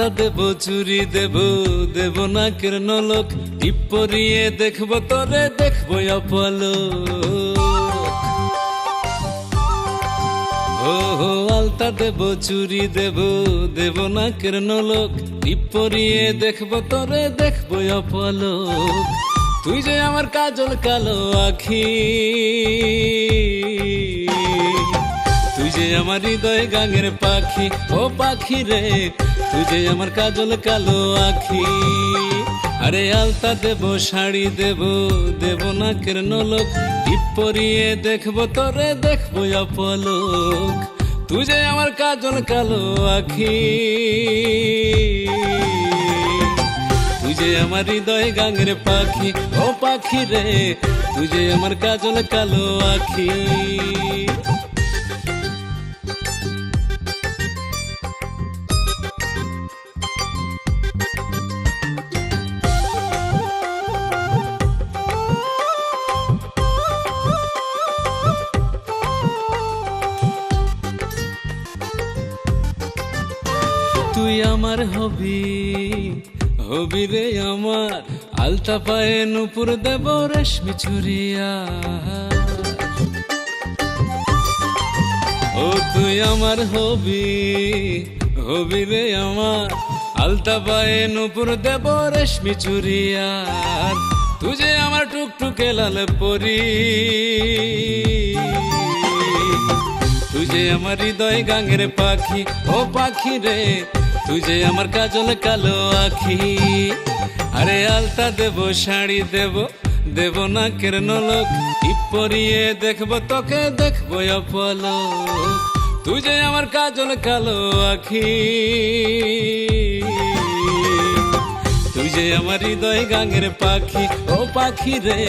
আলতা দেব, চুরি দেব দেব না কেন লোক টিপ দেখব তোরে দেখব অপলো ও আলতা দেব, চুরি দেব দেব না কেন লোক টিপ দেখব তোরে দেখব অপলোক। তুই যে আমার কাজল কালো আখি। তুই যে আমার হৃদয় গাঙের পাখি। ও পাখি রে তুই যে আমার কাজল কালো আখি, আরে আলতা দেব, শাড়ি দেব দেব না কেন লোক পরিয়ে দেখব, তোরে দেখব অপলোক। তুই যে আমার কাজল কালো আখি, তুই যে আমার হৃদয় গাঙের পাখি, ও পাখি রে, তুই যে আমার কাজল কালো আখি। তুই আমার হবি হবি রে আমার। আলতা পায়ে নুপুর দেব রেশমি চুরিয়া ও তুই আমার হবি হবি রে আমার। আলতা পায়ে নুপুর দেব রেশমি চুরিয়ার তুঝে আমার টুকটুকে লাল পরি যে আমার হৃদয় গাঙের পাখি। ও পাখি রে তুই যে আমার কাজল কালো আখি, আরে আলতা দেব, শাড়ি দেব দেব না কেন লোক পরিয়ে দেখব, তোকে দেখব অপলোক। তুই যে আমার কাজল কালো আখি, তুই যে আমার হৃদয় গাঙের পাখি, ও পাখি রে,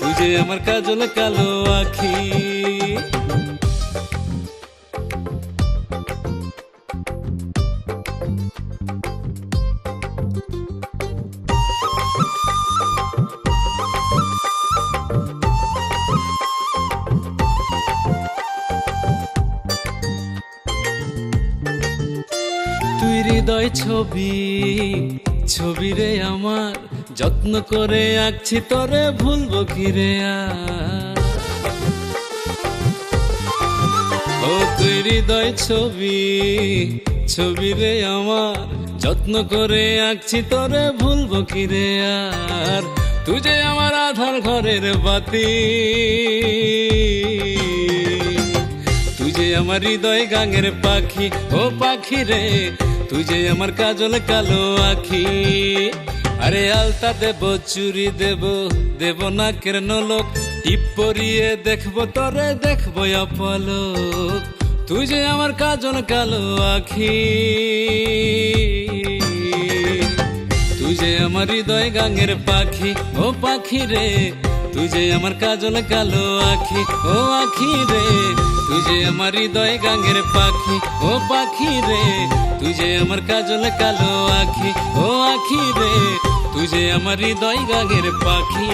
তুই যে আমার কাজল কালো আখি। তুই হৃদয় ছবি ছবি রে আমার যত্ন করে আঁকছি, তোরে ভুলবো কি রে? ও তুই হৃদয় ছবি ছবি রে আমার যত্ন করে আঁকছি, তোরে ভুলবো কি রে আর তুই যে আমার আধার ঘরের বাতি, তুই যে আমার হৃদয় গাঙের পাখি, ও পাখি রে তুই যে আমার কাজল কালো আখি, আরে আলতা দেব, চুরি দেব দেব না কেন লোক টিপ পরিয়ে দেখব, তোরে দেখব অপলোক। তুই যে আমার কাজল কালো আখি, তুই যে আমার হৃদয় গাঙের পাখি, ও পাখি রে, তুই যে আমার কাজল কালো আখি, ও আখি রে। তুই যে আমার হৃদয় গাঙের পাখি, ও পাখি রে, তুই যে আমার কাজল কালো আখি, ও আখি রে, তুই যে আমার হৃদয় গাঙের পাখি।